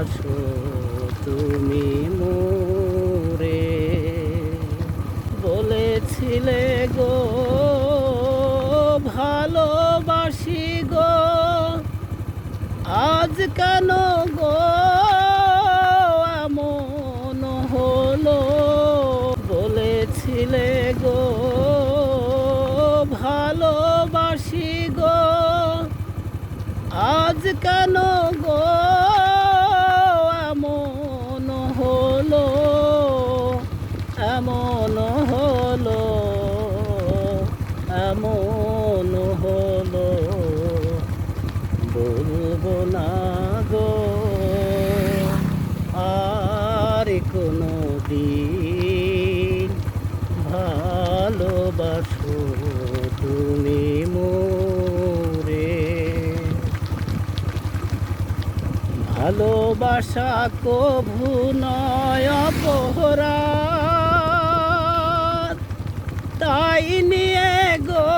ভালোবাসো তুমি মোরে। বলেছিলে গো, ভালোবাসি গো। আজ কেন গো এমন হলো? বলেছিলে গো, ভালোবাসি গো। আজ কেন গো কোনো দিন ভালোবাসো তুমি মোরে। ভালোবাসা কভু নয় অপরাধ, তাই নিয়ে গো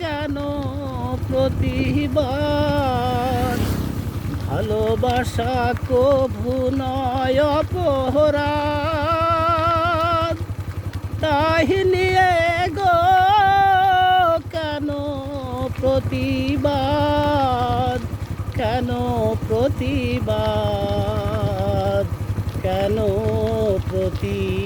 কেন প্রতিবাদ? ভালোবাসা কভু নয় অপরাধ তাহিনিয়ে নিয়ে গো কেন প্রতিবাদ? কেন প্রতিবাদ? কেন প্রতিবাদ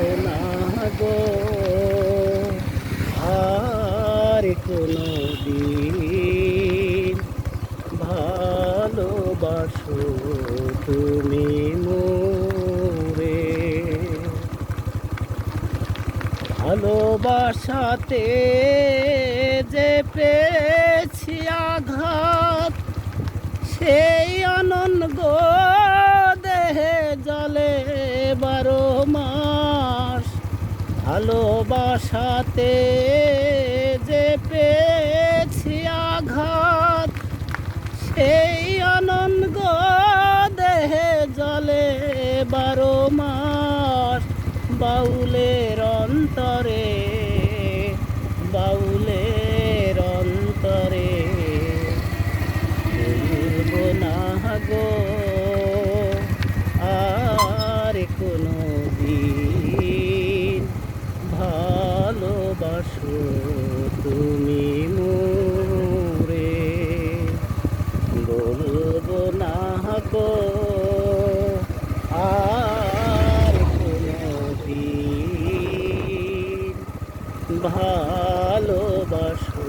বলব না গো আর কোনো দিন ভালোবাসো তুমি মোরে। ভালোবাসাতে যে পেয়েছি আঘাত, সেই আনন্দ দেহে জলে বারো মাস ভালোবাসাতে যে পেয়েছি আঘাত সেই আনন্দ দেহে জলে বারো মাস বাউলের অন্তরে বাউলের তুমি মোরে বলব না গো আর কোনদিন ভালোবাসো